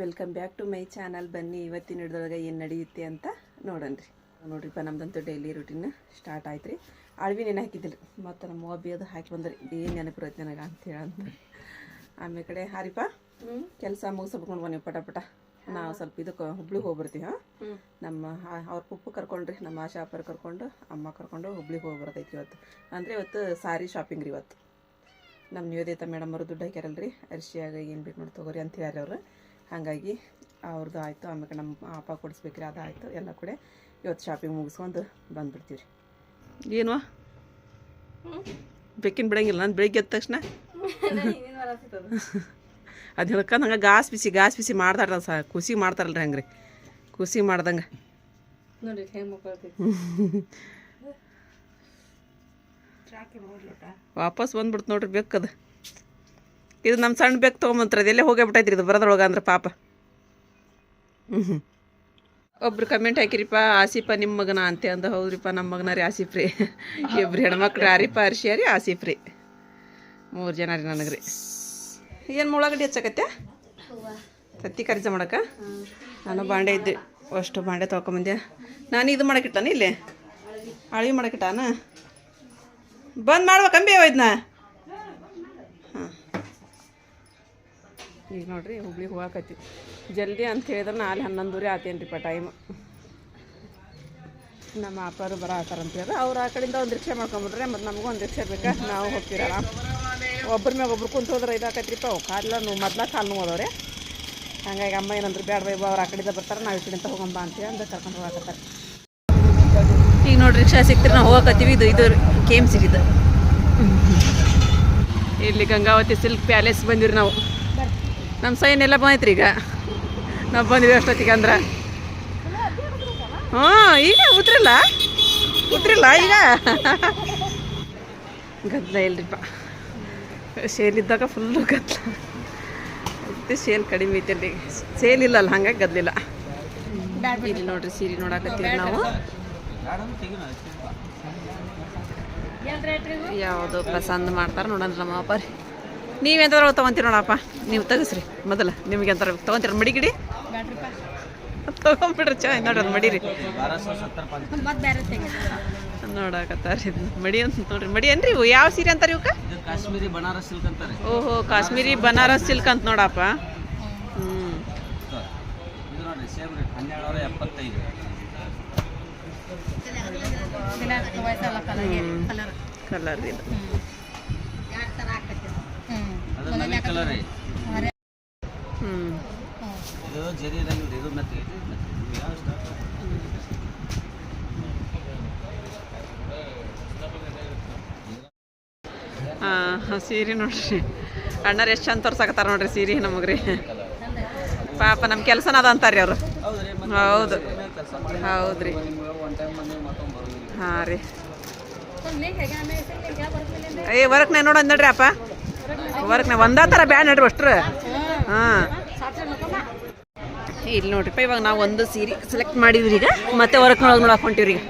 Welcome back to my channel ಬನ್ನಿ ಇವತ್ತಿನ ಹಿಡ್ದೊಳಗೆ ಏನು ನಡೆಯುತ್ತೆ ಅಂತ ನೋಡೋಣ್ರಿ ನೋಡ್ರಿಪ್ಪ ನಮ್ದಂತೂ ಡೈಲಿ ರುಟೀನ್ ಸ್ಟಾರ್ಟ್ ಆಯ್ತು ರೀ ಅಳ್ವಿ ನೆನೆ ಹಾಕಿದ್ದಿಲ್ಲ ಮತ್ತು ನಮ್ಮ ಒಬ್ಬಿ ಅದು ಹಾಕಿ ಬಂದ್ರಿ. ಏನು ನೆನಪು ಇರುತ್ತೆ ನನಗೆ ಅಂತೇಳಿ ಅಂತ ಆಮೇಲೆ ಕಡೆ ಹಾರಿಪ್ಪ ಕೆಲಸ ಮುಗಿಸ್ಬಿಟ್ಕೊಂಡು ಬನ್ನಿ ಪಟ ಪಟ. ನಾವು ಸ್ವಲ್ಪ ಇದಕ್ಕೆ ಹುಬ್ಳಿಗೆ ಹೋಗ್ಬರ್ತೀವಿ ಹಾಂ? ನಮ್ಮ ಅವ್ರ ಪುಪ್ಪು ಕರ್ಕೊಂಡ್ರಿ ನಮ್ಮ ಆಶಾ ಅಪ್ಪರ್ ಕರ್ಕೊಂಡು ಅಮ್ಮ ಕರ್ಕೊಂಡು ಹುಬ್ಳಿಗೆ ಹೋಗ್ಬರ್ತೈತಿ ಇವತ್ತು. ಅಂದರೆ ಇವತ್ತು ಸಾರಿ ಶಾಪಿಂಗ್ ರೀ ಇವತ್ತು. ನಮ್ಮ ನಿವೇದಿತ ಮೇಡಮ್ ಅವರು ದುಡ್ಡು ಹಾಕ್ಯಾರಲ್ರಿ ಅರಿಶಿಯಾಗ ಏನು ಬೇಕು ನೋಡಿ ತೊಗೋರಿ ಅಂತ ಹೇಳ್ಯಾರ ಅವರು. ಹಾಗಾಗಿ ಅವ್ರದ್ದು ಆಯಿತು ಆಮೇಲೆ ನಮ್ಮ ಅಪ್ಪ ಕೊಡಿಸ್ಬೇಕ್ರಿ ಅದು ಆಯಿತು ಎಲ್ಲ ಕೂಡ ಇವತ್ತು ಶಾಪಿಂಗ್ ಮುಗಿಸ್ಕೊಂಡು ಬಂದ್ಬಿಡ್ತೀವಿ ರೀ ಏನು ಬೆಕ್ಕಿನ ಬಿಡಂಗಿಲ್ಲ ನಾನು ಬೆಳಿಗ್ಗೆ ಎದ್ದ ತಕ್ಷಣ. ಅದು ಹೇಳ್ಕೊಂಡು ಹಂಗೆ ಗಾಸ್ ಬಿಸಿ ಗಾಸ್ ಬಿಸಿ ಮಾಡ್ತಾರ ಸ ಖುಷಿ ಮಾಡ್ತಾರಲ್ರಿ ಹಂಗೆ ರೀ ಖುಷಿ ಮಾಡ್ದಂಗೆ ವಾಪಸ್ ಬಂದ್ಬಿಡ್ತು ನೋಡ್ರಿ ಬೆಕ್ಕದು ಇದು ನಮ್ಮ ಸಣ್ಣ ಬೆಕ್ಕು ತೊಗೊಂಬಂತ್ರ ಅದೆಲ್ಲೇ ಹೋಗೇ ಬಿಟ್ಟೈತ್ರಿ ಇದು ಬರೋದ್ರೊಳಗೆ ಅಂದ್ರೆ ಪಾಪ. ಹ್ಞೂ ಒಬ್ರು ಕಮೆಂಟ್ ಹಾಕಿರಿಪ್ಪ ಆಸೀಫ ನಿಮ್ಮ ಮಗನ? ಅಂತೆ ಅಂದ ಹೌದ್ರಿಪ್ಪ ನಮ್ಮ ಮಗನ ರೀ ಆಸಿಫ್ ರೀ ಇಬ್ರು ಹೆಣ್ಮಕ್ಳು ಯಾರಿಪ್ಪ ಅರ್ಶಿಯ ರೀ ಆಸಿಫ್ ರೀ ಮೂರು ಜನ ರೀ ನನಗೆ ರೀ ಏನು ಮುಳ್ಳಗಡ್ಡಿ ಹಚ್ಚಕತ್ತೆ ತತ್ತಿ ಖರ್ಚು ಮಾಡಕ್ಕ ನಾನು ಬಾಂಡೆ ಇದ್ದೆ. ಅಷ್ಟು ಬಾಂಡೆ ತೊಗೊಂಬಂದೆ ನಾನು ಇದು ಮಾಡಕ್ಕಿಟ್ಟಾನ ಇಲ್ಲಿ? ಅಳವಿ ಮಾಡಕ್ಕಿಟ್ಟಾನ ಬಂದ್ ಮಾಡ್ಬೇಕಂಬಿ ಇದನ್ನ ಈಗ ನೋಡ್ರಿ ಹುಬ್ಳಿಗೆ ಹೋಗಾಕತ್ತೀವಿ ಜಲ್ದಿ ಅಂತ ಹೇಳಿದ್ರೆ ನಾಳೆ ಹನ್ನೊಂದುವರೆ ಆತೇನ್ರಿಪ್ಪ ಟೈಮ್ ನಮ್ಮ ಅಪ್ಪರು ಬರ ಆತಾರ ಅಂತ ಹೇಳಿದ್ರೆ ಅವ್ರು ಆ ಕಡೆಯಿಂದ ಒಂದು ರಿಕ್ಷಾ ಮಾಡ್ಕೊಂಬಿಟ್ರೆ ಮತ್ತು ನಮಗೂ ಒಂದು ರಿಕ್ಷಾ ಬೇಕಾ? ನಾವು ಹೋಗ್ತೀರಲ್ಲ ಒಬ್ಬರ ಮ್ಯಾಗ ಒಬ್ರು ಕುಂತು ಹೋದ್ರೆ ಇದಾಕತ್ರಿಪ್ಪ ಕಾಲ ನೋವು, ಮೊದ್ಲ ಕಾಲು ನೋವು ಅದಾವ್ರೆ. ಹಂಗಾಗಿ ಅಮ್ಮ ಏನಂದ್ರೆ ಬೇಡ ಬೈ ಅವ್ರು ಆ ಕಡೆಯಿಂದ ಬರ್ತಾರೆ, ನಾವು ಈ ಕಡೆಯಿಂದ ಹೋಗಂಬ ಅಂತೇಳಿ ಅಂತ ಕರ್ಕೊಂಡು ಹೋಗಾಕತ್ತಾರೆ ಈಗ ನೋಡಿ ರಿಕ್ಷಾ ಸಿಕ್ತಿರಿ, ನಾವು ಹೋಗಕತ್ತೀವಿ ಇದು ಇದು ಕೆ ಎಂ ಇಲ್ಲಿ ಗಂಗಾವತಿ ಸಿಲ್ಕ್ ಪ್ಯಾಲೇಸ್ ಬಂದಿರಿ ನಾವು. ನಮ್ಮ ಸೈನ್ ಎಲ್ಲ ಬಂದೈತ್ರಿ ಈಗ. ನಾವು ಬಂದ್ವಿ ಅಷ್ಟೊತ್ತಿಗೆ ಅಂದ್ರೆ. ಹ್ಞೂ ಈಗ ಉತ್ರಿಲ್ಲ ಉತ್ರಿಲ್ಲ ಈಗ. ಗದ್ದಲ ಇಲ್ರಿಪ್ಪ. ಸೇಲ್ ಇದ್ದಾಗ ಫುಲ್ಲು ಗದ್ದಲ ಮತ್ತೆ ಸೇಲ್ ಕಡಿಮೆ ಐತಲ್ರಿ ಸೇಲ್ ಇಲ್ಲಲ್ಲ ಹಂಗಾಗಿ ಗದ್ದಲಿಲ್ಲ ಇಲ್ಲಿ. ನೋಡ್ರಿ ಸೀರೆ ನೋಡಕತ್ತೀವಿ ನಾವು. ಯಾವುದು ಪ್ರಸಾದ ಮಾಡ್ತಾರೆ ನೋಡೋಣ ನಮ್ಮ ಅಪ್ಪ ರೀ ನೀವೆಂತಾರು ತೊಗೊಂತೀರಿ ನೋಡಪ್ಪ ನೀವು ತೆಗಿಸ್ರಿ ಮೊದಲ ನಿಮ್ಗೆ ಎಂತಾರ ತಗೊಂತೀರ ಮಡಿಗಿಡಿ ತೊಗೊಂಬಿಡ್ರಿ ಚಾ ನೋಡ್ರಿ ಮಡಿರಿ ನೋಡಕತ್ತಾರಿ ಮಡಿ ಅಂತ ನೋಡ್ರಿ ಮಡಿ ಏನ್ರಿ ಇವು ಯಾವ ಸೀರೆ ಅಂತಾರೆ ಇವಕ್ಕೆ ಇದು ಕಾಶ್ಮೀರಿ ಬನಾರಸ್ ಸಿಲ್ಕ್ ಅಂತಾರೆ ಓಹೋ ಕಾಶ್ಮೀರಿ ಬನಾರಸ್ ಸಿಲ್ಕ್ ಅಂತ ನೋಡಪ್ಪ ಹ್ಞೂ ಹನ್ನೆರಡು ಎಪ್ಪತ್ತೈದು ಕಲರ್ ಇದು ಎರಡು ಥರ ಹ್ಮ್ ಅದು ನವೀನ್ ಕಲರ್ ರೀ ಹ್ಞೂ ಇದು ಜರಿ ಇರಂಗಿಲ್ಲ ಇದು ಮೆತ್ತ ಇದು ಮೆತ್ತ. ಯಾವ ಸ್ಟಾಕ್? ಹಾಂ ಸೀರೆ ನೋಡ್ರಿ. ಅಣ್ಣರು ಎಷ್ಟು ಚಂದ ತೋರ್ಸಾಕತ್ತಾರ ನೋಡ್ರಿ ಸೀರೆ ನಮಗ್ರಿ. ರೀ ಪಾಪ ನಮ್ಮ ಕೆಲಸನ ಅದ ಅಂತಾರೆ ಅವರು. ಹೌದ್ರಿ ಹೌದು. ಕೆಲಸ ಹೌದ್ರಿ. ಹಾ ಟೈಮ್ ಬಂದು ಮತ್ತೊಂದು ಬರೋದಿಲ್ಲ. ಹಾಂ ರೀ. ಏ ವರ್ಕ್ ನೋಡೋದು ನೋಡ್ರಿ ಅಪ್ಪ. ವರ್ಕ್ನ ಒಂದೇ ಥರ ಬ್ಯಾನ್ ನೋಡ್ರಿ ಅಷ್ಟ್ರ. ಹಾಂ. ಇಲ್ಲಿ ನೋಡ್ರಿಪ್ಪ, ಇವಾಗ ನಾವು ಒಂದು ಸೀರೆ ಸೆಲೆಕ್ಟ್ ಮಾಡಿವ್ರಿ ಈಗ. ಮತ್ತೆ ವರ್ಕ್ ನೋಡೋದು ನೋಡಕ್ಕೆ ಈಗ.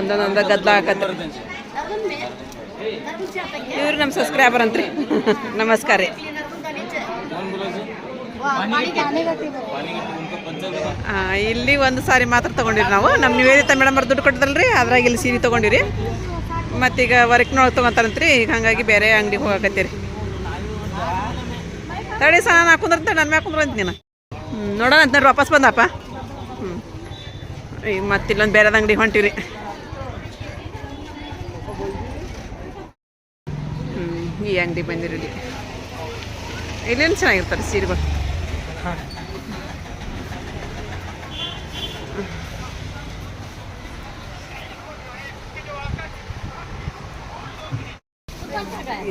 ಒಂದೊಂದೊಂದ ಗದ್ದಲ ಹಾಕತ್ತ ಇವ್ರಿ ನಮ್ಮ ಸಬ್ಸ್ಕ್ರೈಬರ್ ಅಂತ್ರಿ. ನಮಸ್ಕಾರ ಇಲ್ಲಿ ಒಂದು ಸಾರಿ ಮಾತ್ರ ತೊಗೊಂಡಿರಿ ನಾವು. ನಮ್ಮ ನಿವೇದಿತ ಮೇಡಮ್ ಅವ್ರು ದುಡ್ಡು ಕೊಟ್ಟದಲ್ರಿ, ಅದ್ರಾಗ ಇಲ್ಲಿ ಸೀರೆ ತೊಗೊಂಡಿರಿ ಮತ್ತೀಗ ವರ್ಕ್ನೊಳಗೆ ತೊಗೊತಾರಂತ್ರಿ, ಈಗ ಹಾಗಾಗಿ ಬೇರೆ ಅಂಗಡಿಗೆ ಹೋಗಕತ್ತೀರಿ. ತಡಿ ಸಹ ನಾನು ಹಾಕೊಂಡ್ರಂತ ನನ್ನ ಮ್ಯಾಗ ಕುಂದ್ರ ಅಂತ ನೀನು. ಹ್ಞೂ ನೋಡೋಣ ಅಂತ ನೋಡಿ, ವಾಪಸ್ ಬಂದಪ್ಪ. ಹ್ಞೂ ಈಗ ಮತ್ತೆ ಇಲ್ಲೊಂದು ಬೇರೆದ ಅಂಗಡಿ ಹೊಂಟಿವ್ರಿ. ಹ್ಞೂ ಈ ಅಂಗಡಿ ಬಂದಿರಲಿ ಇಲ್ಲಿ ಇಲ್ಲೇನು ಚೆನ್ನಾಗಿರ್ತಾರೆ ಸೀರೆಗಳು?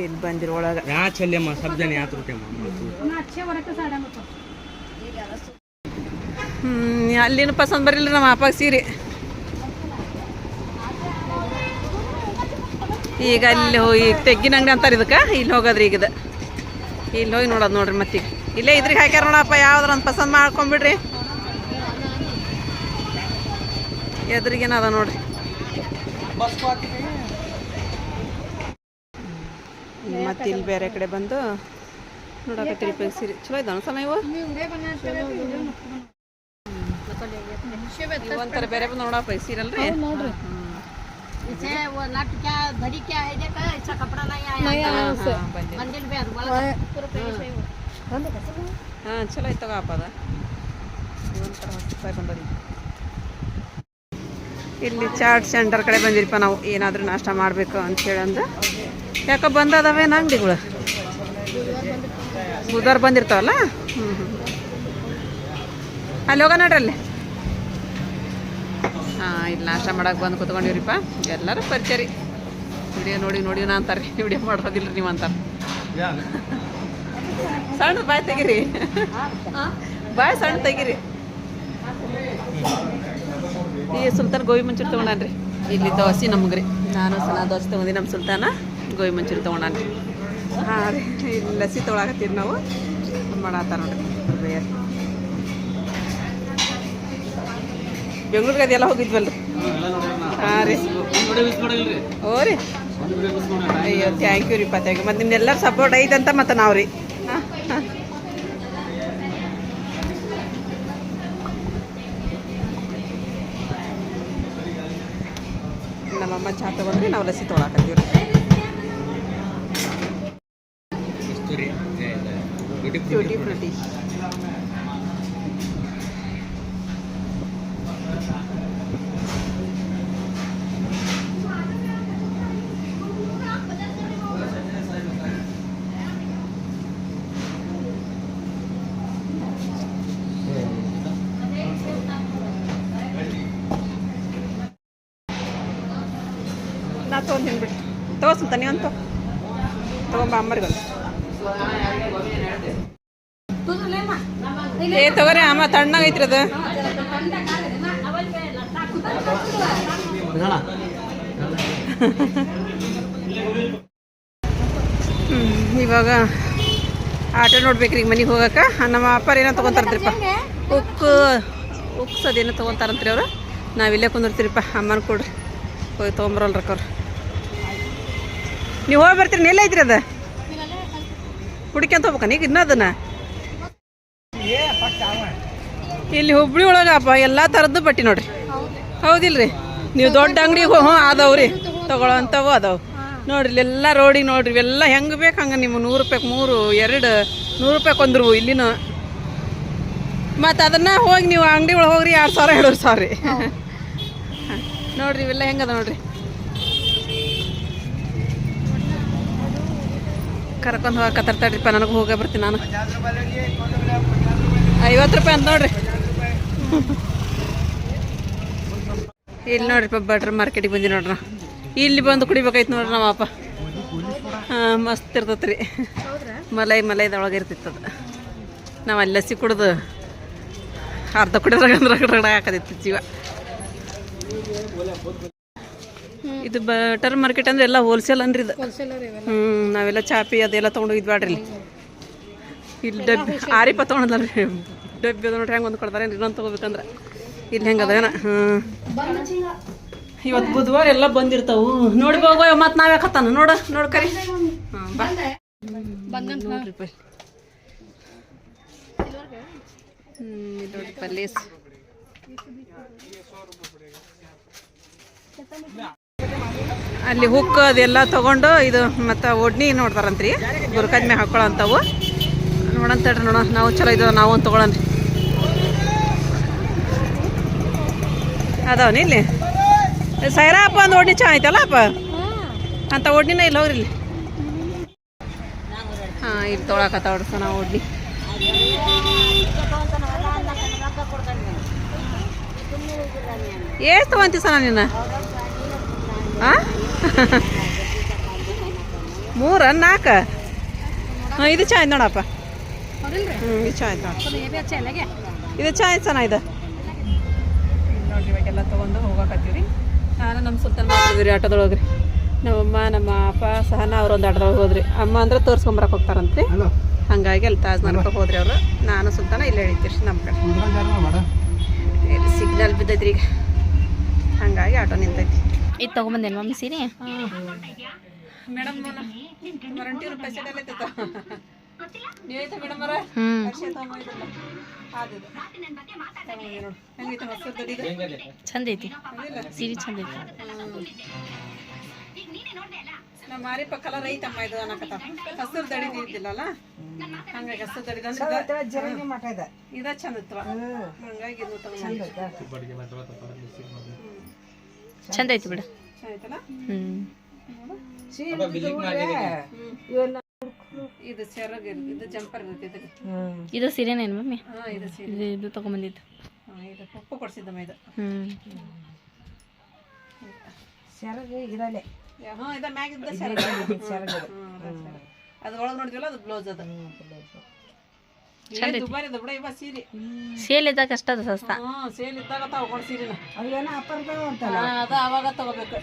ಇಲ್ಲಿ ಬಂದಿರೋ ಒಳಗೆ? ಯಾ ಚಲ್ಯಮ್ಮ ಸಬ್ಜನೆ ಯಾತ್ರ ಹ್ಞೂ ಅಲ್ಲಿನೂ ಪಸಂದ್ ಬರಲಿಲ್ಲ ನಮ್ಮ ಅಪ್ಪಾಗ ಸೀರೆ. ಈಗ ಅಲ್ಲಿ ಹೋಗಿ ತೆಗ್ಗಿನ ಅಂಗಡಿ ಅಂತಾರೆ ಇದಕ್ಕೆ? ಇಲ್ಲಿ ಹೋಗೋದ್ರಿ ಈಗ ಇದು ಇಲ್ಲಿ ಹೋಗಿ ನೋಡೋದು ನೋಡ್ರಿ ಮತ್ತೀಗ. ಇಲ್ಲೇ ಇದ್ರಿಗೆ ಹಾಕ್ಯಾರ ನೋಡಪ್ಪ ಯಾವ್ದಾರ ಒಂದು ಪಸಂದ್ ಮಾಡ್ಕೊಂಬಿಡ್ರಿ. ಎದ್ರಿಗೇನದ ನೋಡ್ರಿ. ಮತ್ತೆ ಇಲ್ಲಿ ಬೇರೆ ಕಡೆ ಬಂದು ನೋಡಕತ್ತೀರಿ ಪೈ ಸೀರೆ. ಚಲೋ ಇದ್ದಾನ ಸಮಯ ಒಂಥರ ಬೇರೆ ಬಂದು ನೋಡಪ್ಪ ಪೈ ಸೀರೆ ಕ್ಯಾ ಕ್ಯಾ ಚಲೋ ಐತವ ಅಪ್ಪ ಇಲ್ಲಿ ಚಾಟ್ ಸೆಂಟರ್ ಕಡೆ ಬಂದಿರಪ್ಪ ನಾವು. ಏನಾದ್ರೂ ನಾಷ್ಟ ಮಾಡಬೇಕು ಹೇಳಂದ್ರೆ ಯಾಕೆ ಬಂದದವೇನು ಅಂಗಡಿಗಳು? ಬುಧವಾರ ಬಂದಿರ್ತಾವಲ್ಲ? ಹ್ಞೂ ಹ್ಞೂ ಅಲ್ಲಿ ಹೋಗೋಣ ನೋಡ್ರಿ ಅಲ್ಲಿ. ಹಾಂ, ಇಲ್ಲಿ ನಾಷ್ಟ ಮಾಡೋಕೆ ಬಂದು ಕೂತ್ಕೊಂಡಿವ್ರಿಪ್ಪ. ಎಲ್ಲರೂ ಪರಿಚಯ ವಿಡಿಯೋ ನೋಡಿ ನೋಡಿ ನಾ ಅಂತಾರೆ. ವಿಡಿಯೋ ಮಾಡೋದಿಲ್ಲ ನೀವು ಅಂತಾರೆ. ಸಣ್ಣ ಬಾಯ್ ತೆಗಿರಿ. ಬಾಯ್ ಸಣ್ಣ ತೆಗಿರಿ. ಈ ಸುಲ್ತಾನ್ ಗೋಬಿ ಮಂಚೂರಿ ತೊಗೊಂಡ್ರಿ ಇಲ್ಲಿ ದೋಸೆ ನಮ್ಗೆ ರೀ. ನಾನು ಸಣ್ಣ ದೋಸೆ ತೊಗೊಂಡಿ ನಮ್ಮ ಸುಲ್ತಾನ. ಗೋಬಿ ಮಂಚೂರಿ ತೊಗೊಂಡಾನ್ರಿ ಹಾಂ ರೀ ಲಸಿ ತೊಗೊಳಕತ್ತೀವಿ ನಾವು. ಮಾಡತ್ತಾರ ನೋಡ್ರಿ. ಬೆಂಗ್ಳೂರಿಗೆ ಅದೆಲ್ಲ ಹೋಗಿದ್ವಲ್ರಿ? ಹಾಂ ರೀ. ಓ ರೀ. ಅಯ್ಯೋ ಥ್ಯಾಂಕ್ ಯು ರೀ ಥ್ಯಾಂಕ್ ಯು ಮತ್ತು ಎಲ್ಲರೂ ಸಪೋರ್ಟ್ ಅಂತ ಮತ್ತೆ ನಾವು ರೀ. ನಮ್ಮಮ್ಮ ಚಾ ತೊಗೊಂಡ್ರಿ, ನಾವು ಲಸಿ ತೊಗೊಳಕತ್ತೀವಿ ರೀ ನಾ ತೊಗೊಂತೀನಿ ಬಿಟ್ಟು ತಗೋಸಂತ ನೀವು ಅಂತ. ತೊಗೊಂಬ ಅಮ್ಮರಿಗೆ ಒಂದು ಏ, ತಗೋರಿ, ಅಮ್ಮ ತಣ್ಣಗೆ ಐತ್ರಿ ಅದು. ಇವಾಗ ಆಟೋ ನೋಡ್ಬೇಕ್ರಿ ಈಗ ಮನೆಗೆ ಹೋಗಕ್ಕೆ ನಮ್ಮ ಅಪ್ಪ ಏನೋ ತೊಗೊಂತಾರಂತ್ರಿಪ್ಪ ಉಕ್ಕು ಉಕ್ಸ್ ಅದೇನೋ ಅವ್ರು. ಅವರು ನಾವಿಲ್ಲೇ ಕುಂದಿರ್ತೀರಿಪ್ಪ, ಅಮ್ಮನ ಕೊಡ್ರಿ. ಹೋಗಿ ತೊಗೊಂಬರಲ್ರಕ್ಕ ಅವ್ರು. ನೀವು ಹೋಗಿ ಬರ್ತೀರಿ ನೆಲ್ಲ ಐತ್ರಿ ಅದು? ಹುಡ್ಕ್ಯಂತ ಹೋಗ್ಬೇಕನ ಈಗ ಇನ್ನೂ ಅದನ್ನ? ಇಲ್ಲಿ ಹುಬ್ಳಿ ಒಳಗಪ್ಪ, ಎಲ್ಲ ಥರದ್ದು ಬಟ್ಟೆ ನೋಡ್ರಿ. ಹೌದಿಲ್ರಿ? ನೀವು ದೊಡ್ಡ ಅಂಗಡಿಗೆ ಹ್ಞೂ ಅದಾವ್ರಿ ತಗೊಳ್ಳೋಂಥವು ಅದಾವ. ನೋಡ್ರಿ ಇಲ್ಲೆಲ್ಲ ರೋಡಿಗೆ ನೋಡ್ರಿ, ಇವೆಲ್ಲ ಹೆಂಗೆ ಬೇಕು ಹಂಗೆ ನಿಮ್ಮ ನೂರು ರೂಪಾಯಿಗೆ ಮೂರು, ಎರಡು, ನೂರು ರೂಪಾಯಿ ಕೊಂದ್ರು ಇಲ್ಲಿನ. ಮತ್ತು ಅದನ್ನ ಹೋಗಿ ನೀವು ಅಂಗಡಿ ಒಳಗೆ ಹೋಗ್ರಿ, ಎರಡು ಸಾವಿರ ಎರಡು ಸಾವಿರ. ನೋಡ್ರಿ, ಇವೆಲ್ಲ ಹೆಂಗದ ನೋಡ್ರಿ. ಕರ್ಕೊಂಡು ಹೋಗಕತ್ತರ್ತಾಡ್ರಿಪ್ಪ ನನಗೆ ಹೋಗೇ ಬರ್ತೀನಿ ನಾನು. ಐವತ್ತು ರೂಪಾಯಿ ಅಂತ ನೋಡ್ರಿ. ಇಲ್ಲಿ ನೋಡ್ರಿಪ್ಪ ಬಟ್ರ್ ಮಾರ್ಕೆಟಿಗೆ ಬಂದಿ ನೋಡ್ರಿ. ಇಲ್ಲಿ ಬಂದು ಕುಡಿಬೇಕಾಯ್ತು ನೋಡ್ರಿ ನಮ್ಮಪ್ಪ. ಹಾಂ, ಮಸ್ತ್ ಇರ್ತೈತೆ ರೀ ಮಲೈ ಮಲೈದೊಳಗೆ ಇರ್ತಿತ್ತದ ನಾವು ಅಲ್ಲಿ ಲಸಿ ಕುಡ್ದು ಅರ್ಧ ಕುಡಿದ್ರಾಗ ಅಂದ್ರೆ ಹಾಕದಿತ್ತು ಜೀವ. ಇದು ಬಟರ್ ಮಾರ್ಕೆಟ್ ಅಂದ್ರೆ ಎಲ್ಲ ಹೋಲ್ಸೇಲ್ ಅನ್ರಿ ಇದು. ಹ್ಞೂ ನಾವೆಲ್ಲ ಚಾಪಿ ಅದೆಲ್ಲ ಬ್ಯಾಡ್ರಿ ಇಲ್ಲಿ. ಡಬ್ಬಿ ಆರಿಪ ತಗೊಂಡ್ರಿ ಡಬ್ಬಿ ಅದು ನೋಡ್ರಿ ಹೆಂಗೆ ಒಂದು ಕೊಡ್ತಾರೆ ಇನ್ನೊಂದು ತೊಗೋಬೇಕಂದ್ರೆ. ಇಲ್ಲಿ ಹೆಂಗೆ ಅದೇನ ಹಾಂ ಇವತ್ತು ಬುಧವಾರ ಎಲ್ಲ ಬಂದಿರ್ತಾವು. ನೋಡಿ ಹೋಗೋ ಮತ್ತೆ ನಾವೇ ಕತ್ತಾನ ನೋಡು ನೋಡು ಕರಿ. ಹಾಂ ಬಾ. ನೋಡ್ರಿಪ್ಪ ಇಲ್ಲಿ. ಹ್ಮ್ ಇದು ನೋಡ್ರಿಪ್ಪ ಲೇಸ್ ಅಲ್ಲಿ ಹುಕ್ ಅದೆಲ್ಲ ತೊಗೊಂಡು ಇದು ಮತ್ತು ಒಡ್ನಿ ನೋಡ್ತಾರಂತ್ರಿ. ಬುರ್ಕದ ಮ್ಯಾಗ ಹಾಕೊಳ್ಳೋ ಅಂಥವು ನೋಡೋಣ ತಡ್ರಿ ನೋಡೋಣ ನಾವು ಚಲೋ ಇದು ನಾವು ಒಂದು ತೊಗೊಳನ್ರಿ ಅದಾವನಿ ಇಲ್ಲಿ? ಸೈರಾಪ ಒಂದು ಒಡ್ನಿ ಚಾ ಐತಲ್ಲ ಅಪ್ಪ? ಅಂತ ಒಡ್ನಿನ ಇಲ್ಲಿ ಹೋಗ್ರಿ ಇಲ್ಲಿ. ಹಾಂ, ಇಲ್ಲಿ ತೊಗೊಳಕತ್ತಾವ ನಾವು ಒಡ್ನಿ. ಎಷ್ಟು ತೊಗೊಂತೀವಿ ಸಣ್ಣ ನೀನು? ಹಾಂ ಮೂರ ನಾಲ್ಕ. ಹಾಂ ಇದು ಚಾಯ್ ಆಯ್ತು ನೋಡಪ್ಪ ಹ್ಞೂ ಇದು ಚಾಯ್ ಆಯ್ತು ನೋಡಿ ಇದು ಚಾ ಆಯ್ತು ಸನ ಇದು. ನೋಡ್ರಿ ಇವಾಗೆಲ್ಲ ತೊಗೊಂಡು ಹೋಗಕತ್ತೀವಿ ನಾನು ನಮ್ಮ ಸುಲ್ತಾನ್ ಮಾಡ್ತಿದ್ವಿ ರೀ ಆಟೋದೊಳಗೆ ರೀ ನಮ್ಮಮ್ಮ ನಮ್ಮ ಅಪ್ಪ ಸಹ ಅವ್ರು ಒಂದು ಆಟೋದೊಳಗೆ ಹೋದ್ರಿ. ಅಮ್ಮ ಅಂದ್ರೆ ತೋರ್ಸ್ಕೊಂಬರಕ್ಕೆ ಹೋಗ್ತಾರಂತ್ರಿ. ಹಂಗಾಗಿ ಅಲ್ಲಿ ತಾಜ್ ಮಾರ್ಕಕ್ಕೆ ಹೋದ್ರಿ ಅವರು. ನಾನು ಸುಲ್ತಾನ ಇಲ್ಲೇ ಹಿಡಿತೀರಿ ನಮ್ಮ ಕಡೆ. ಇಲ್ಲಿ ಸಿಗ್ನಲ್ ಬಿದ್ದೈತ್ರಿ ಈಗ. ಹಂಗಾಗಿ ಆಟೋ ನಿಂತೈತಿ. ಇದು ತೊಗೊಂಬಂದೇನು ಮಮ್ಮಿ ಸೀರೆ? ಚಂದ ಐತಿ. ಸೀರೆ ಚಂದ ಐತಿ. ನಮ್ಮ ಮಾರಿಪ್ಪ ಕಲರ್ ಐತಮ್ಮ ಇದು ಅನ್ನಕತ್ತ. ಹಸಿರು ದಡಿದು ಇದ್ದಿಲ್ಲಲ್ಲ ಹಂಗಾಗಿ ಹಸಿರು ದಡಿದ ಇದೆ. ಚಂದ ಹಂಗಾಗಿ ಇದು ಚಂದ ಐತಿ ಬಿಡು. ಇದು ಸೆರಗ್ ಇದು ಜಂಪರ್ ಇರ್ತೈತೆ ಇದು ಸೀರೆನೇನು ಮಮ್ಮಿ? ಹಾ ಇದು ಸೀರೆ. ಇದು ಇದು ತಗೊಂಬಂದಿದ್ದು. ಹಾ ಇದು ಪಪ್ಪು ಕೊಡ್ಸಿದ್ದಮ್ಮ ಇದು ಹ್ಮ್. ಸೆರಗ ಇರಲೆ ಇದು ಹಾ ಇದ ಮ್ಯಾಗ ಇದ್ದ ಸೆರಗ್. ಸೆರಗ ಅದು ಒಳಗೆ ನೋಡಿದ್ವಲ್ಲ ಅದು ಬ್ಲೌಸ್ ಅದು. ಚಂದ. ದುಬಾರಿ ಅದ ಬಿಡ ಇವ ಸೀರೆ. ಸೇಲ್ ಇದ್ದಾಗ ಅಷ್ಟ ಅದ ಸಸ್ತ. ಹಾ ಸೇಲ್ ಇದ್ದಾಗ ತಗೊಂಡ್ ಸೀರೆನ. ಅವೇನೋ ಅದ ಅವಾಗ ತಗೋಬೇಕು.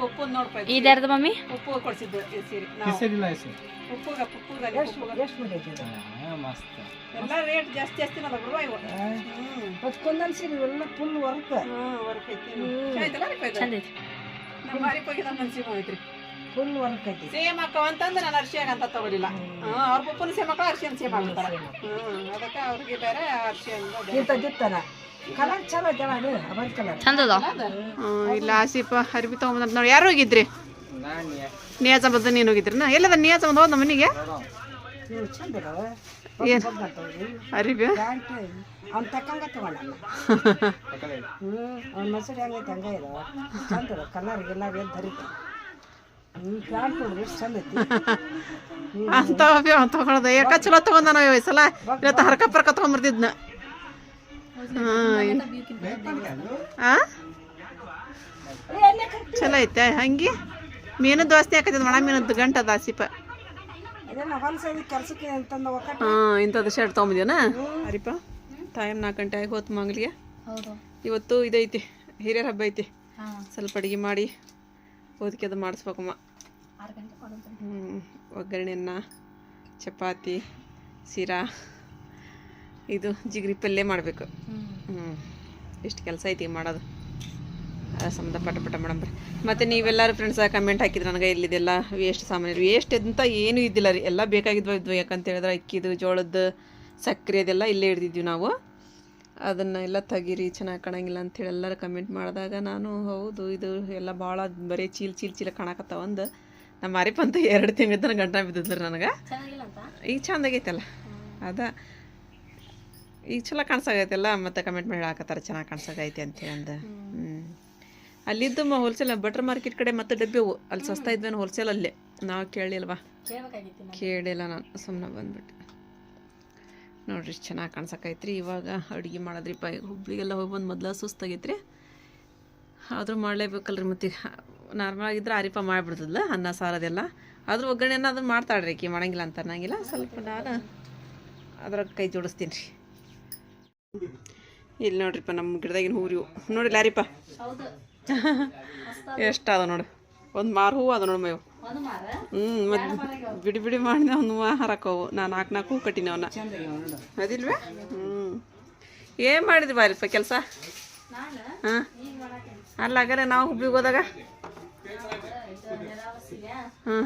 ಪಪ್ಪು ನೋಡ್ಪ ಇದು. ಇದ್ಯಾರ್ದು ಮಮ್ಮಿ? ಪಪ್ಪು ಕೊಡ್ಸಿದ್ದು ಈ ಸೀರೆ ಪಪ್ಪುಗ ಅಲ್ಲಿ ಪಪ್ಪುಗ. ಎಷ್ಟು ಬಿಡೈತಿ ಇದು ಮಸ್ತ್. ಎಲ್ಲ ರೇಟ್ ಜಾಸ್ತಿ ಜಾಸ್ತಿ ಅದ ಬಿಡುವ ಇವ. ಕುಂದನ್ ಸೀರೆ ಇವೆಲ್ಲ ಫುಲ್ ವರ್ಕ್ ಹಾ ವರ್ಕ್ ಐತಿ? ಚಂದ ಐತಿ. ನಮ್ಮ ಮಾರಿ ಹೋಗಿ ನಮ್ಮ ಮನ್ಸಿಗೆ ಫುಲ್ ಐತಿ ಸೇಮ್ ಅಕ್ಕವ ಅಂತಂದ್ರೆ ನಾನು ಅರ್ಶಿಯಾಗ ಅಂತ ತಗೊಳಿಲ್ಲ. ಹಾ ಅವ್ರ ಪಪ್ಪನ ಸೇಮ್ ಅಕ್ಕ ಅರ್ಶಿಯನ್ ಸೇಮ್ ಆಗ್ತಾರೆ ಹ್ಮ್ ಅದಕ್ಕೆ ಅವ್ರಿಗೆ ಬೇರೆ ಅರ್ಶಿಯನ್ ಇಂಥದ್ದಿತ್ತಾನ ಕಲರ್ ಚಲೋ ಐತಲ್ಲ ಅದು? ಅವರ್ ಕಲರ್ ಚಂದದ? ಇಲ್ಲ ಆಸಿಪ ಅರ್ಬಿ ತಗೊಂಬಂದ್ ನೋಡಿ ಯಾರು ಹೋಗಿದ್ರಿ? ನಿಯಾಜ ಬಂದ ನೀನು ಹೋಗಿದ್ರಿನ ಎಲ್ಲದ ನಿಯಾಜ ಬಂದ ಹೋದ ಮನೆಗೆ ಏನ್? ಅರಿಬಿ? ಅವ್ನ ತಕ್ಕಂಗ ತಗೊಂಡ ಹ್ಞೂ ಅವ್ನ ಮಸೂರಿ ಹೆಂಗೈತೆ ಹಂಗೆ ಇದಾವ ಚಂದ ಕಲರ್ ಗಿಲ್ಲರ್ ಎದ್ದು ಹರಿತ. ಅಂತ ತಗೊಳದ ಯಾಕ ಚಲೋ ತಗೊಂಡ ನಾವು ಈ ಸಲ. ಇವತ್ತು ಹರ್ಕ ಪರ್ಕ ತಗೊಂಬರ್ತಿದ್ನ ಆ? ಚಲೋ ಐತೆ ಹಂಗೆ. ಮೀನು ದೋಸ್ತಿ ಹಾಕತ್ತಿದ್ ಒಣ ಮೀನದ್ದು ಗಂಟದ ಆಸಿಪ. ಇದನ್ನ ಹೊಲಸದ ಕೆಲಸಕ್ಕೆ ಅಂತಂದ ಒಕ್ಕಟ್ಟು. ಹಾಂ ಇಂಥದ್ದು ಶರ್ಟ್ ತೊಗೊಂಬಂದ್ಯಾನ? ಅರಿಪ ಟೈಮ್ ನಾಲ್ಕು ಗಂಟೆ ಆಗಿ ಹೋತು ಮಂಗ್ಲಿಗೆ. ಹೌದು. ಇವತ್ತು ಇದೈತಿ ಹಿರಿಯರ ಹಬ್ಬ ಐತಿ. ಹಾ. ಸ್ವಲ್ಪ ಅಡುಗೆ ಮಾಡಿ ಓದಿಕೆ ಅದು ಮಾಡಿಸ್ಬೇಕಮ್ಮ. ಹ್ಞೂ ಒಗ್ಗರಣೆಯನ್ನ ಚಪಾತಿ ಸಿರಾ ಇದು ಜಿಗ್ರಿ ಪಲ್ಯ ಮಾಡಬೇಕು. ಹ್ಞೂ ಎಷ್ಟು ಕೆಲಸ ಐತಿ ಮಾಡೋದು. ಸಂಬಂಧ ಪಟ ಪಟ ಮಾಡಂಬ್ರಿ ಮತ್ತು ನೀವೆಲ್ಲರೂ ಫ್ರೆಂಡ್ಸ್ ಕಮೆಂಟ್ ಹಾಕಿದ್ರು ನನಗೆ ಇಲ್ಲಿದೆಲ್ಲ ವೇಸ್ಟ್ ಸಾಮಾನು ವೇಸ್ಟ್ ಅಂತ ಏನೂ ಇದ್ದಿಲ್ಲ ರೀ. ಎಲ್ಲ ಬೇಕಾಗಿದ್ವು ಇದ್ವು. ಯಾಕಂತ ಹೇಳಿದ್ರೆ ಅಕ್ಕಿದು ಜೋಳದ್ದು ಸಕ್ಕರೆ ಅದೆಲ್ಲ ಇಲ್ಲೇ ಹಿಡ್ದಿದ್ವಿ ನಾವು. ಅದನ್ನು ಎಲ್ಲ ತೆಗೀರಿ ಚೆನ್ನಾಗಿ ಕಾಣಂಗಿಲ್ಲ ಅಂಥೇಳಿ ಎಲ್ಲರೂ ಕಮೆಂಟ್ ಮಾಡಿದಾಗ ನಾನು ಹೌದು ಇದು ಎಲ್ಲ ಭಾಳ ಬರೀ ಚೀಲ್ ಚೀಲ್ ಚೀಲ ಕಾಣಕತ್ತಾವ ಒಂದು ನಮ್ಮ ಮಾರಿಪ ಅಂತ ಎರಡು ತಿಂಗಳ ಗಂಟ ಬಿದ್ದಿದ್ರು ನನಗೆ. ಈಗ ಅಂತ ಆಗೈತಲ್ಲ? ಅದ. ಈಗ ಚಲೋ ಕಾಣಿಸಾಗೈತಲ್ಲ ಮತ್ತೆ ಕಮೆಂಟ್ ಮಾಡಿ ಹಾಕತ್ತಾರ ಚೆನ್ನಾಗಿ ಕಾಣಿಸಾಗೈತಿ ಅಂತೇಳಿ ಅಂದ. ಹ್ಞೂ ಅಲ್ಲಿದ್ದು ಮ ಹೋಲ್ಸೇಲ್ ಬಟ್ರ್ ಮಾರ್ಕೆಟ್ ಕಡೆ ಮತ್ತೆ ಡಬ್ಬಿ ಅಲ್ಲಿ ಸಸ್ತಾ ಇದ್ವೇನು ಹೋಲ್ಸೇಲ್ ಅಲ್ಲೇ? ನಾವು ಕೇಳಿಲ್ವಾ ಕೇಳಿಲ್ಲ ನಾನು ಸುಮ್ಮನೆ ಬಂದ್ಬಿಟ್ಟೆ. ನೋಡ್ರಿ ಚೆನ್ನಾಗಿ ಕಾಣ್ಸಕೈತ್ರಿ. ಇವಾಗ ಅಡುಗೆ ಮಾಡೋದ್ರಿಪ್ಪ ಹುಬ್ಳಿಗೆಲ್ಲ ಹೋಗಿ ಬಂದು ಮೊದಲ ಸುಸ್ತಾಗೈತ್ರಿ. ಆದರೂ ಮಾಡಲೇಬೇಕಲ್ರಿ ಮತ್ತೆ ನಾರ್ಮಲ್ ಆಗಿದ್ರೆ ಆರಿಪ ಮಾಡಿಬಿಡ್ತದಲ್ಲ ಅನ್ನ ಸಾರದೆಲ್ಲ ಒಗ್ಗರಣೆ ಒಗ್ಗರಣೆನ ಅದನ್ನ ಮಾಡ್ತಾಳ್ರಿ ಕಿ ಮಾಡಂಗಿಲ್ಲ ಅಂತ ಅನ್ನಂಗಿಲ್ಲ. ಸ್ವಲ್ಪ ನಾನು ಅದ್ರಾಗ ಕೈ ಜೋಡಿಸ್ತೀನಿ ರೀ. ಇಲ್ಲಿ ನೋಡ್ರಿಪ್ಪ ನಮ್ಮ ಗಿಡದಾಗಿನ ಇವು. ನೋಡಿಲ್ಲ ಯಾರಿಪ್ಪ ಹೌದು ಎಷ್ಟು ಅದ ನೋಡಿ. ಒಂದು ಮಾರು ಹೂವು ಅದ ನೋಡಿ ಮೇವು ಮತ್ತು ಬಿಡಿ ಬಿಡಿ ಮಾಡಿದೆ ಒಂದು ಹರಕವು ನಾನು ನಾಲ್ಕು ನಾಲ್ಕು ಕಟ್ಟಿನ ಅವನ. ಅದಿಲ್ವೇ? ಹ್ಞೂ ಏನು ಮಾಡಿದ್ವಿ ಬಾರಿಪ್ಪ ಕೆಲಸ? ನಾನು? ಹಾಂ? ಅಲ್ಲ ಹಾಗಾದ್ರೆ ನಾವು ಹುಬ್ಬಿಗೆ ಹೋದಾಗ? ಹಾಂ.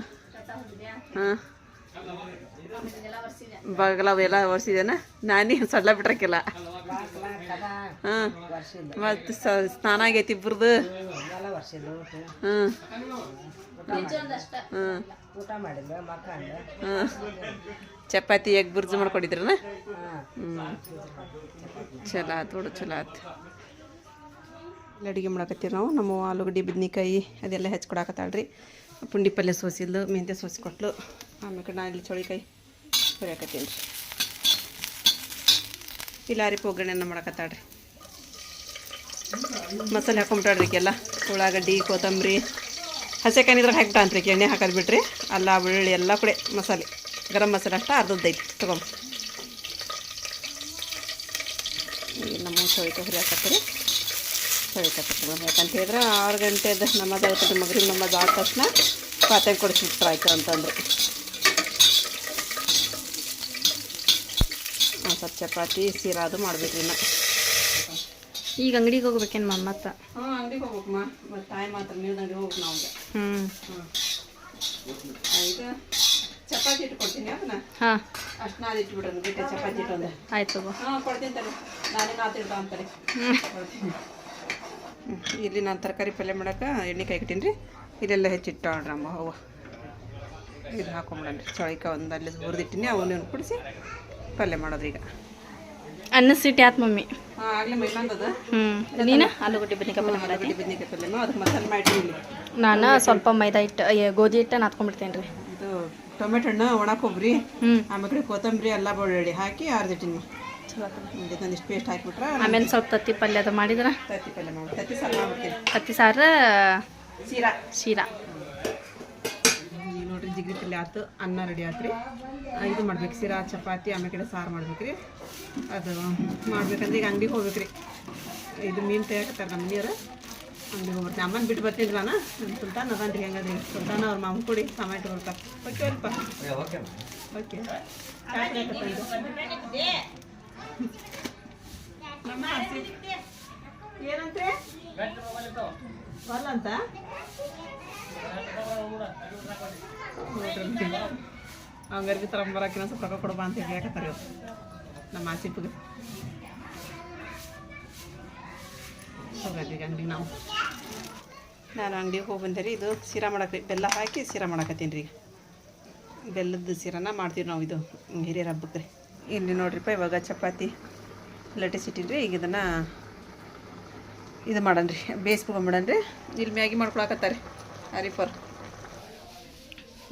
ಹಾಂ. ಬಾಗಲ ಅವೆಲ್ಲ ಒರೆಸಿದೇನ ನಾನೇ ಸಡ್ಲ ಬಿಟ್ರಕ್ಕಿಲ್ಲ? ಹಾಂ. ಮತ್ತು ಸ್ನಾನ ಆಗೈತಿ ಇಬ್ರದ್ದು ಎಲ್ಲ ವರ್ಷದ ಹಾಂ ಒಂದಷ್ಟ ಊಟ ಮಕ್ಕಂಡು ಚಪಾತಿ ಎಗ್ ಬುರ್ಜು ಮಾಡ್ಕೊಂಡಿದ್ರನ? ಹ್ಮ್. ಹ್ಞೂ ಚಲೋ ಆತು ನೋಡು ಚಲೋ ಆತು. ಇಲ್ಲಿ ಅಡುಗೆ ಮಾಡಕತ್ತೀವಿ ನಾವು. ನಮ್ಮ ಆಲೂಗಡ್ಡೆ ಬದ್ನಿಕಾಯಿ ಅದೆಲ್ಲ ಹೆಚ್ಕೊಡಕತ್ತಾಳ್ರಿ ಪುಂಡಿ ಪಲ್ಯ ಸೋಸಿದ್ಲು ಮೆಂತ್ಯ ಸೋಸಿ ಕೊಟ್ಲು. ಆಮೇಲೆ ನಾ ಇಲ್ಲಿ ಚೌಳಿಕಾಯಿ ಹುರಿಯಾಕತ್ತೀನಿ ರೀ. ಇಲ್ಲಾರಿ ಒಗ್ಗರಣೆನ ಮಾಡಕತ್ತಾಳ್ರಿ. ಮಸಾಲೆ ಹಾಕೊಂಬಿಟ್ಟಾಳ್ರಿ ಎಲ್ಲ ಉಳ್ಳಾಗಡ್ಡಿ, ಕೊತ್ತಂಬರಿ, ಹಸೆಕಾಯಿ ಇದ್ರಾಗ ಹಾಕ್ಬಿಟ್ಟಾನ್ರಿ ಎಣ್ಣೆ ಹಾಕೋದು ಬಿಟ್ರಿ ಅಲ್ಲ, ಬೆಳ್ಳುಳ್ಳಿ ಎಲ್ಲ ಕಡೆ ಮಸಾಲೆ, ಗರಂ ಮಸಾಲೆ ಅಷ್ಟ ಅರ್ಧದ್ದೈತಿ ತಗೊಂಬ ನಮ್ಮ ಸೊಳಿತ ಹುರಿ ಹಾಕತ್ತೀರಿ ಸೊಳಿತ ಯಾಕಂತ ಹೇಳಿದ್ರೆ ಆರು ಗಂಟೆದ ನಮ್ಮದು ನಮ್ಮ ಮಗರಿಗೆ ನಮ್ಮದು ಆದ ತಕ್ಷಣ ಪಾತ್ರೆ ಕೊಡಿಸ್ಬಿಟ್ರೆ ಆಯ್ತು ಅಂತಂದ್ರೆ. ಸ್ವಲ್ಪ ಚಪಾತಿ, ಸೀರಾ ಅದು ಮಾಡಬೇಕು ಇನ್ನು. ಈಗ ಅಂಗಡಿಗೆ ಹೋಗ್ಬೇಕೇನು ಮಮ್ಮ ಮತ್ತ? ಹಾಂ ಅಂಗಡಿಗೆ ಹೋಗ್ಬೇಕಮ್ಮ ಮತ್ತು ಟೈಮ್ ಮಾತ್ರ ನೀವು ಅಂಗಡಿ ಹೋಗ್ಬೇಕು ನಾವು ಹ್ಞೂ ಇದು ಚಪಾತಿ ಇಟ್ಟು ಕೊಡ್ತೀನಿ ಅದನ್ನ? ಹಾಂ. ಅಷ್ಟು ನಾದಿ ಇಟ್ಬಿಡ್ರಿ ಬಿಟ್ಟೆ ಚಪಾತಿ ಒಂದು ಆಯ್ತು ಹಾಂ ಕೊಡ್ತೀನಿ ತಡಿ. ನಾನೇ ನಾತಿಡ್ದ ಅಂತಾರೆ. ಕೊಡ್ತೀನಿ. ಹ್ಮ್. ಇಲ್ಲಿ ನಾನು ತರಕಾರಿ ಪಲ್ಯ ಮಾಡಕ್ಕೆ ಎಣ್ಣೆ ಕಾಯ್ಕಿಟ್ಟೀನಿ ರೀ ಇಲ್ಲೆಲ್ಲ ಹೆಚ್ಚಿಟ್ಟು ನಮ್ಮ ಅವ್ವ. ಇದು ಹಾಕೊಂಬಿಡನ್ರಿ. ಚಳಿಕ ಒಂದು ಅಲ್ಲಿ ಹುರಿದಿಟ್ಟಿನಿ ಅವನ್ನ ಕುಡಿಸಿ ಪಲ್ಯ ಮಾಡೋದು ಈಗ ಅನ್ನ ಸಿಟಿ ಆತ್ ಮಮ್ಮಿ. ಹ್ಞೂ ನೀನು? ಆಲೂಗಡ್ಡೆ ಬದ್ನಿಕಾಯಿ ಪಲ್ಯ ಮಾಡತ್ತಿ ನಾನು ಸ್ವಲ್ಪ ಮೈದಾ ಹಿಟ್ಟು ಗೋಧಿ ಹಿಟ್ಟು ನಾತ್ಕೊಂಡ್ಬಿಡ್ತೇನೆ ರೀ. ಟೊಮೆಟೊ ಹಣ್ಣು ಒಣ ಕೊಬ್ಬರಿ ಆಮೇಲೆ ಕೊತ್ತಂಬರಿ ಎಲ್ಲ ಬೆಳ್ಳುಳ್ಳಿ ಹಾಕಿ ಅರ್ದಿಟ್ಟಿನಿ. ಇದೊಂದಿಷ್ಟು ಪೇಸ್ಟ್ ಹಾಕಿಬಿಟ್ರೆ ಆಮೇಲೆ ಸ್ವಲ್ಪ ತತ್ತಿ ಪಲ್ಯ ಅದು ಮಾಡಿದ್ರೆ? ತತ್ತಿ ಪಲ್ಯ ಮಾಡಿ ತತ್ತಿ ಸಾರು ಮಾಡ್ಬಿಡ್ತೀನಿ. ತತ್ತಿ ಸಾರು ಶೀರಾ ನೋಡ್ರಿ ಜಿಗ್ರಿ ಪಲ್ಯ ಆಯ್ತು ಅನ್ನ ರೆಡಿ ಆಯ್ತು ರೀ ಇದು ಮಾಡ್ಬೇಕು ಸಿರಾ ಚಪಾತಿ ಆಮೇಲೆ ಕಡೆ ಸಾರು ಮಾಡ್ಬೇಕು ರೀ ಅದು ಮಾಡ್ಬೇಕಂದ್ರೆ ಈಗ ಅಂಗಡಿಗೆ ಹೋಗ್ಬೇಕು ರೀ ಇದು ಮೀನು ತೆಗಿತಾರೆ ನಮ್ಮ ನೀರು ಅಂಗಡಿಗೆ ಹೋಗ್ಬಿಡ್ತೀನಿ. ಅಮ್ಮನ ಬಿಟ್ಟು ಬರ್ತಿದ್ವಿ ನಾನು ನಮ್ಮ ಸುಲ್ತಾನ್ ಅದಾನ ರೀ ಹೆಂಗದ್ರಿ. ಸುಲ್ತಾನ ಅವ್ರ ಮಾಮ ಕೊಡಿ ಸಾಮಾನು ಇಟ್ಕೊಳ್ತಾರೆ ಓಕೆ ಅಲ್ಪ. ಓಕೆ. ಏನಂತೆ ಬರಲ್ಲ ಅಂತ ಹಂಗಾರ್ಗಿ ತಗೊಂಬರಕ್ಕೆ ಸ್ವಲ್ಪ ರೊಕ್ಕ ಕೊಡಬಾ ಅಂತ ಹೇಳಕತ್ತಾರೆ ಇವತ್ತು ನಮ್ಮ ಆಸಿಪ್ಗೆ ಅಂಗಡಿಗೆ ನಾವು. ನಾನು ಅಂಗಡಿಗೆ ಹೋಗಿ ಬಂದೆ ರೀ, ಇದು ಸೀರಾ ಮಾಡಕ್ಕೆ ಬೆಲ್ಲ ಹಾಕಿ ಸೀರಾ ಮಾಡಕತ್ತೀನಿ ರೀ. ಬೆಲ್ಲದ ಸೀರಾನ ಮಾಡ್ತೀವಿ ನಾವು ಇದು, ಹಿರಿಯರ ಹಬ್ಬಕ್ಕೆ ರೀ. ಇಲ್ಲಿ ನೋಡ್ರಿಪ್ಪ ಇವಾಗ ಚಪಾತಿ ಲಟ್ಟಿಸಿಟ್ಟಿನಿ ರೀ ಈಗ ಇದನ್ನು ಇದು ಮಾಡನ್ರಿ ಬೇಯಿಸ್ಕೊಂಬಿಡನ್ರಿ ಇಲ್ಲಿ ಮ್ಯಾಗಿ ಮಾಡ್ಕೊಳಕತ್ತಾರೆ. ಹರಿಫರ್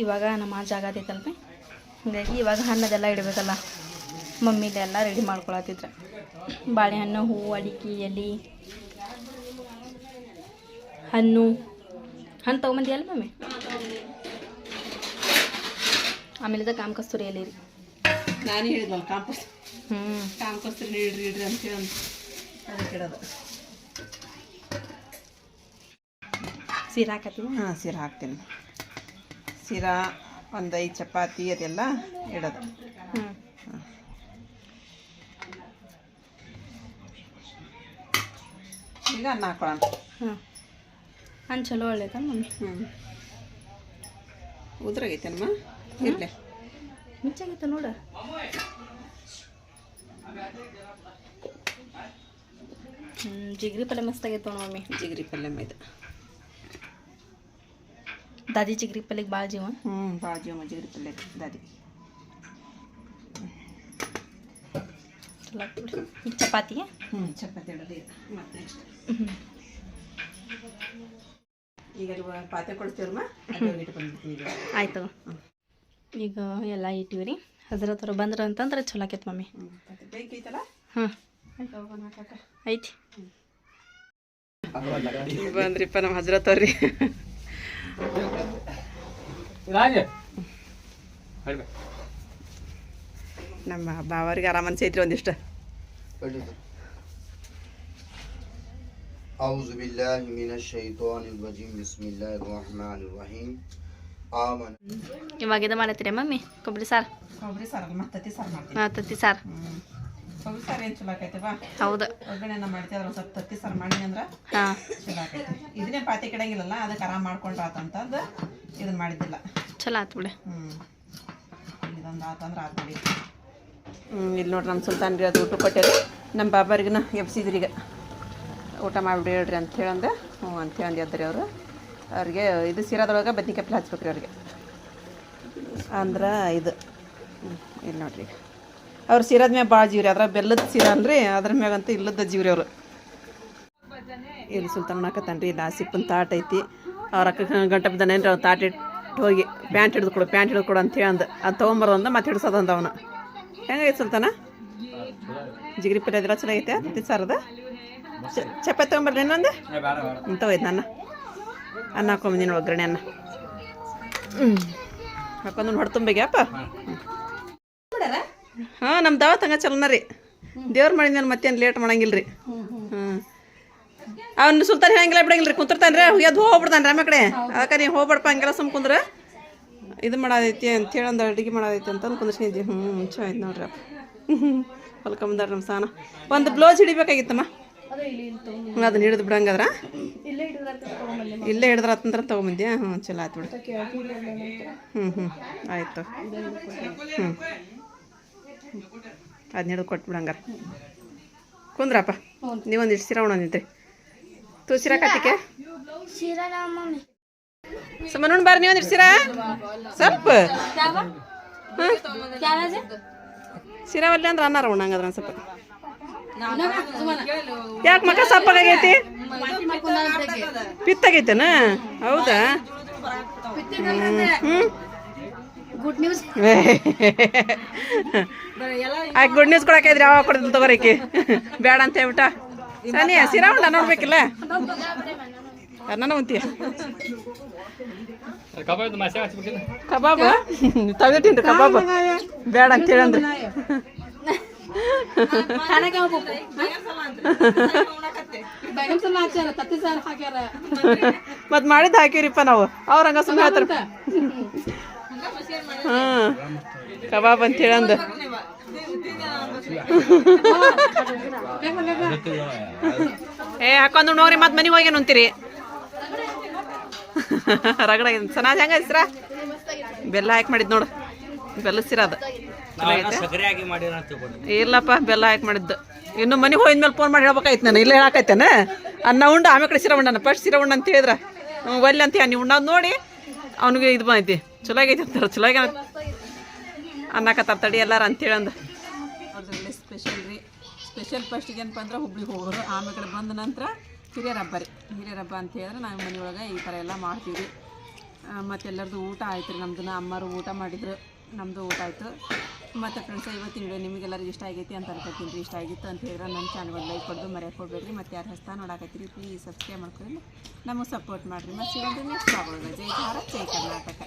ಇವಾಗ ನಮ್ಮ ಜಾಗ ಅದೈತಲ್ರಿ ಹೀಗಾಗಿ ಇವಾಗ ಹಣ್ಣದೆಲ್ಲ ಇಡಬೇಕಲ್ಲ. ಮಮ್ಮಿದೆಲ್ಲ ರೆಡಿ ಮಾಡ್ಕೊಳತ್ತಿದ್ರೆ. ಬಾಳೆಹಣ್ಣು ಹೂವು ಅಡಿಕೆ ಎಲೆ ಹಣ್ಣು. ಹಣ್ಣು ತೊಗೊಂಬಂದಿಯಲ್ಲ ಮಮ್ಮಿ? ಆಮೇಲೆ ಇದು ಕಾಮ ಕಸ್ತೂರಿ ಎಲೆ ರೀ. ನಾನು ಹೇಳಿದ್ವಲ್ಲ ಕಾಂಪೋಸ್. ಹ್ಞೂ ಕಸ್ತೂರಿ ಇಡ್ರಿ ಇಡ್ರಿ ಅಂತ ಹೇಳಿ ಅದಕ್ಕೆ ಇಡೋದು. ಸೀರೆ ಹಾಕತ್ತೀವಿ? ಹಾಂ ಸೀರಾ ಹಾಕ್ತೀನಿ. ಸೀರಾ ಒಂದು ಐದು ಚಪಾತಿ ಅದೆಲ್ಲ ಇಡೋದು. ಹ್ಞೂ ಈಗ ಅನ್ನ ಹಾಕೊಳ್ಳೋಣ. ಹಾಂ ಅನ್ನ ಚಲೋ ಒಳ್ಳೇದ ಮಮ್ಮಿ? ಹ್ಞೂ ಉದ್ರಾಗೈತೇನಮ್ಮ? ಇರಲಿ. ಮಿಂಚಾಗೈತೆ ನೋಡ. ಹ್ಞೂ ಜಿಗ್ರಿ ಪಲ್ಯ ಮಸ್ತಾಗೈತೆ ನೋಡು ಮಮ್ಮಿ. ಜಿಗ್ರಿ ಪಲ್ಯ ಇದು ದಾದಿ ಚಿಗ್ರಿ ಪಲ್ಲೆಗೆ ಭಾಳ ಜೀವ ಹ್ಞೂ ಭಾಳ ಜೀವ ಜಿಗರಿ ಪಲ್ಯ ದಾದಿ ಚಲೋ. ಈಗ ಚಪಾತಿ ಹ್ಞೂ ಚಪಾತಿ ಇಡೋದು ಮತ್ತೆ ನೆಕ್ಸ್ಟ್ ಈಗ ಅಲ್ಲಿ ಪಾತ್ರೆ ಕೊಡ್ತೀವ್ರಮ್ಮ ಅದು ಇಟ್ಟು ಬಂದ್ಬಿಡ್ತೀನಿ ಈಗ. ಆಯ್ತು. ಈಗ ಎಲ್ಲ ಇಟ್ಟಿವಿ ರೀ ಹಜರತ್ ಅವ್ರು ಬಂದ್ರು ಅಂತಂದ್ರೆ ಚಲೋ ಆಕೈತೆ ಮಮ್ಮಿ. ಹ್ಞೂ ಪಾತ್ರೆ ಬೆಂಕಿ ಐತಲ್ಲ? ಹಾಂ. ಹೋಗೋಣ ಐತಿ. ಬಂದ್ರಿಪ್ಪ ನಮ್ಮ ಹಜರತ್ ಅವ್ರಿ. ನಮ್ಮ ಬಾವರಿಗೆ ಆರಾಮ ಅನ್ಸೈತ್ರಿ ಒಂದಿಷ್ಟು أعوذ بالله من الشيطان الرجيم بسم الله الرحمن الرحيم آمن ಇವಾಗ ಇದು ಮಾಡತ್ತೀರಿ ಮಮ್ಮಿ ಕೊಬ್ಬರಿ ಸಾರು ಕೊಬ್ಬರಿ ಸಾರಲ್ಲ ಮತ್ತೆ ತತ್ತಿ ಸಾರು ಮಾಡ್ತೀವಿ ಹಾಂ ತತ್ತಿ ಸಾರು ಹ್ಞೂ ಕೊಬ್ಬರಿ ಸಾರು ಏನು ಚಲೋ ಆಕೈತವ ಹೌದು. ಒಗ್ಗರಣೆನ ಮಾಡ್ತೀವಿ ಅದ್ರ ಸ್ವಲ್ಪ ತತ್ತಿ ಸಾರು ಮಾಡಿ ಅಂದ್ರೆ ಹಾಂ. ಚಲೋ ಆಕೈತಿ. ಇದನ್ನೇ ಪಾತಿ ಕೆಡಂಗಿಲ್ಲಲ್ಲ ಅದಕ್ಕೆ ಆರಾಮ್ ಮಾಡ್ಕೊಂಡ್ರ ಆತಂತಂದು ಇದನ್ನ ಮಾಡಿದ್ದಿಲ್ಲ. ಚಲೋ ಆತು ಬಿಡು. ಹ್ಞೂ ಇದೊಂದು ಆತಂದ್ರೆ ಆತು ನೋಡಿ ಇಲ್ಲಿ ನೋಡ್ರಿ ನಮ್ಮ ಸುಲ್ತಾನ್ ರೀ ಅದು ಊಟ ಕೊಟ್ಟೆ ನಮ್ಮ ಬಾಬಾರಿಗನ ಎಬ್ಸಿದ್ರಿ ಈಗ. ಊಟ ಮಾಡಿಬಿಡಿ ಹೇಳ್ರಿ ಅಂತ ಹೇಳಂದ್ರೆ ಹ್ಞೂ ಅಂತ ಹೇಳಿ ಎದ್ರಿ ಅವರು. ಅವ್ರಿಗೆ ಇದು ಸೀರಾದೊಳಗೆ ಬದ್ನಿಕಾಯಿ ಹಚ್ಬೇಕು ರೀ ಅವ್ರಿಗೆ. ಅಂದ್ರೆ ಇದು. ಹ್ಮ್, ಇಲ್ಲಿ ನೋಡ್ರಿ ಈಗ. ಅವ್ರು ಸೀರಾದ ಮ್ಯಾಗ ಭಾಳ ಜೀವ್ರಿ. ಅದ್ರ ಬೆಲ್ಲದ ಸಿರ ಅನ್ರಿ ಅದ್ರ ಮ್ಯಾಗಂತೂ ಇಲ್ಲದ ಜೀವ್ರಿ ಅವರು. ಇಲ್ಲಿ ಸುಲ್ತಾನ್ ಹಾಕತ್ತಾನ ರೀ ಇಲ್ಲಿ ಆಸಿಪ್ಪನ ತಾಟ್ ಐತಿ. ಅವ್ರ ಅಕ್ಕ ಗಂಟೆ ಬಿದ್ದಾನೇನ್ರಿ ಅವ್ನು ತಾಟ್ ಇಟ್ಟು ಹೋಗಿ ಪ್ಯಾಂಟ್ ಹಿಡಿದು ಕೊಡು, ಪ್ಯಾಂಟ್ ಹಿಡಿದು ಕೊಡು ಅಂತ ಹೇಳಂದ ಅದು. ತೊಗೊಂಬರೋದಂದ ಮತ್ತೆ ಹಿಡ್ಸೋದಂದ ಅವನು. ಹೆಂಗೈತೆ ಸುಲ್ತಾನ? ಜಿಗಿರಿ ಪಲ್ಯ ಇದ್ರ ಚೆನ್ನಾಗೈತೆ ತಿತ್ತಿ ಸಾರದ ಚಪಾತಿ ತೊಗೊಂಬರ್ರಿ ಇನ್ನೊಂದು ಅಂತ ತಗೋಯ್ತು ನನ್ನ ಅನ್ನ ಹಾಕೊಂಬಿದ್ದೀನಿ ಒಗ್ಗರಣೆ ಅನ್ನ ಹಾಕೊಂಡ್ ಹೊಡೆ ತುಂಬಿಗ್ಯಾಪ ಹಾಂ ನಮ್ಮ ದಾವ ತಂಗ ಚಲನ ರೀ. ದೇವ್ರ ನಾನು ಮತ್ತೇನು ಲೇಟ್ ಮಾಡಂಗಿಲ್ಲ ರೀ ಹ್ಞೂ ಅವ್ನು ಸುಲ್ತಾನ ಹೇಳಂಗಿಲ್ಲ ಬಿಡಂಗಿಲ್ಲ ರೀ ಕುಂತಿರ್ತಾನೆ ರೀ ಎದ್ದು ಹೋಗ್ಬಿಡ್ತಾನೆ ರೀ ಕಡೆ. ಅದಕ್ಕೆ ನೀವು ಹೋಗ್ಬೇಡಪ್ಪ, ಹಂಗೆಲ್ಲ ಸುಮ್ ಕುಂದ್ರೆ. ಇದು ಮಾಡೋದೈತಿ ಅಂತೇಳಿ ಒಂದು ಅಡುಗೆ ಮಾಡೋದೈತಿ ಅಂತ ಕುಂದ್ರಿ ಹ್ಞೂ ಚಲೋ ಆಯ್ತು ನೋಡ್ರಿ ಹೊಲ್ಕೊಂಬಂದಾರ ನಮ್ಮ ಸಾನ. ಒಂದು ಬ್ಲೌಸ್ ಹಿಡಿಬೇಕಾಗಿತ್ತಮ್ಮ? ಅದನ್ನ ಹಿಡಿದು ಬಿಡಂಗದ್ರ? ಇಲ್ಲೇ ಹಿಡಿದ್ರ ಅಂತಂದ್ರೆ ತೊಗೊಂಬಂದ್ಯಾ? ಹ್ಞೂ ಚಲೋ ಆಯ್ತು ಬಿಡು. ಹ್ಞೂ ಹ್ಞೂ ಆಯಿತು. ಹ್ಞೂ ಅದನ್ನ ಕೊಟ್ಟು ಕೊಟ್ಬಿಡಂಗಾರ. ಕುಂದ್ರಪ್ಪ ನೀವೊಂದು ಇಷ್ಟು ಸಿರ ಉಣಂದಿದ್ರಿ ತೂ ಸಿರ ಕತ್ತಿಕೆ ಸುಮ್ಮನೆ ಬಾರ ನೀವೊಂದಿಷ್ಟು ನೀವೊಂದು ಸಿರ ಸ್ವಲ್ಪ. ಶಿರಾ ಒಲ್ಲೆ ಅಂದ್ರೆ ಅನ್ನಾರ ಉಣ್ಣಂಗದ್ರ ಸ್ವಲ್ಪ. ಯಾಕೆ ಮಕ್ಕ ಸಪ್ಪಗಾಗೈತಿ ಪಿತ್ತಾಗೈತೇನ? ಹೌದಾ? ಹ್ಮ್. ಗುಡ್ ನ್ಯೂಸ್ ಆಯ್ತು ಗುಡ್ ನ್ಯೂಸ್ ಕೊಡಕ್ಕೆ ಇದ್ರೆ ಯಾವಾಗ ಕೊಡ್ತೀನಿ ತಗೋರಿಕಿ ಬೇಡ ಅಂತ ಹೇಳ್ಬಿಟ್ಟ. ಸನಿ ಸಿರಾ ಉಂಡ ನೋಡ್ಬೇಕಿಲ್ಲ? ನನ್ನ ಉಂತಿಯ ಕಬಾಬ್ ತೆಗೆದಿಟ್ಟಿನ್ರಿ ಕಬಾಬ್? ಬೇಡ ಅಂತ ಹೇಳಂದ್ರಿ. ಮತ್ ಮಾಡಿದ್ ಹಾಕಿವ್ರಿಪ್ಪ ನಾವು. ಅವ್ರ ಹಂಗ ಸುಮ್ಮನೆ ಹೇಳ್ತಾರ. ಹ್ಮ್. ಕಬಾಬ್ ಅಂತ ಹೇಳಂದ. ಏ ಹಾಕೊಂದು ನೋಡ್ರಿ ಮತ್ ಮನೆಗೆ ಹೋಗಿ ಅಂತೀರಿ ರಗಡ ಚೆನ್ನಾಗಿ ಹೆಂಗ ಹೆಸ್ರ ಬೆಲ್ಲ ಹಾಕಿ ಮಾಡಿದ್ ನೋಡು. ಬೆಲ್ಲಸಿರ ಅದು. ಅಂತ ತಿಳ್ಕೊಂಡೆ ಇಲ್ಲಪ್ಪ ಬೆಲ್ಲ ಹಾಕಿ ಮಾಡಿದ್ದು. ಇನ್ನು ಮನೆಗೆ ಹೋಗಿದ್ಮೇಲೆ ಫೋನ್ ಮಾಡಿ ಹೇಳ್ಬೇಕಾಯ್ತು ನಾನು. ಇಲ್ಲೇ ಹೇಳಕೈತೇನ? ಅನ್ನ ಉಂಡ ಆಮೇಲೆ ಕಡೆ ಸಿರ ಉಂಡನ ಫಸ್ಟ್ ಸಿರ ಉಂಡ ಅಂತ ಹೇಳಿದ್ರ. ಒಲ್ಲೆ ಅಂತ ನೀವು ಉಣ್ಣೋದು ನೋಡಿ ಅವನಿಗೆ ಇದು ಬಂದೈತಿ. ಚಲೋ ಆಗೈತಿ ಅಂತಾರೆ ಚಲೋ ಆಗ ಅನ್ನಕತ್ತಾರ ತಡಿ ಎಲ್ಲಾರು ಅಂತೇಳಿ ಅದ್ರಲ್ಲಿ ಸ್ಪೆಷಲ್ ರೀ. ಸ್ಪೆಷಲ್ ಫಸ್ಟಿಗೆ ಏನಪ್ಪ ಅಂದ್ರೆ ಹುಬ್ಳಿಗೆ ಹೋಗೋರು. ಆಮೇಲೆ ಬಂದ ನಂತರ ಹಿರಿಯರ ಹಬ್ಬ ರೀ. ಹಿರಿಯರ ಹಬ್ಬ ಅಂತ ಹೇಳಿದ್ರೆ ನಾವು ಮನೆಯೊಳಗೆ ಈ ಥರ ಎಲ್ಲ ಮಾಡ್ತೀವಿ ರೀ. ಮತ್ತು ಎಲ್ಲರದು ಊಟ ಆಯ್ತು ರೀ. ನಮ್ದು ಅಮ್ಮರು ಊಟ ಮಾಡಿದ್ರು. ನಮ್ಮದು ಊಟ ಆಯಿತು. ಮತ್ತು ಫ್ರೆಂಡ್ಸ್ ಇವತ್ತಿನ ವಿಡಿಯೋ ನಿಮಗೆಲ್ಲರಿಗೂ ಇಷ್ಟ ಆಗೈತಿ ಅಂತ ಅನ್ಕೊತೀನಿ ರೀ. ಇಷ್ಟ ಆಗಿತ್ತು ಅಂತ ಹೇಳಿದ್ರೆ ನನ್ನ ಚಾನಲ್ ಒಂದು ಲೈಕ್ ಕೊಡೋದು ಮರ್ಯಾಕೆ ಕೊಡ್ಬೇಡ್ರಿ ಮತ್ತು ಯಾರು ಹೊಸ್ತಾ ನೋಡಾಕತ್ತೀರಿ ಪ್ಲೀಸ್ ಸಬ್ಸ್ಕ್ರೈಬ್ ಮಾಡ್ಕೊಳ್ಳಿ. ನಮಗೆ ಸಪೋರ್ಟ್ ಮಾಡಿರಿ. ಮತ್ತು ಸಿಗೋದು ನೆಕ್ಸ್ಟ್ ಆಗೋದು ಜೈ ಭಾರತ್, ಜೈ ಕರ್ನಾಟಕ.